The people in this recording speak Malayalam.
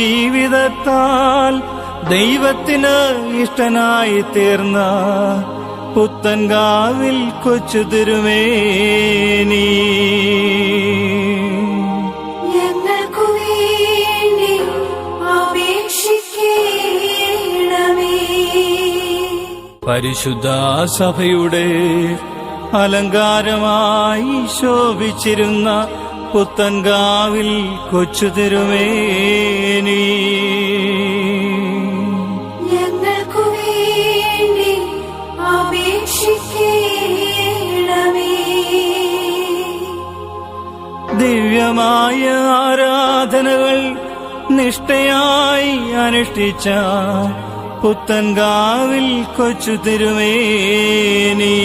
ജീവിതത്താൽ ദൈവത്തിന് ഇഷ്ടനായി തീർന്ന പുത്തൻകാവിൽ കൊച്ചു തിരുമേനി. പരിശുദ്ധ സഭയുടെ അലങ്കാരമായി ശോഭിച്ചിരുന്ന പുത്തൻകാവിൽ കൊച്ചു തിരുമേനി. ദിവ്യമായ ആരാധനകൾ നിഷ്ഠയായി അനുഷ്ഠിച്ച പുത്തൻകാവിൽ കൊച്ചു തിരുമേനി.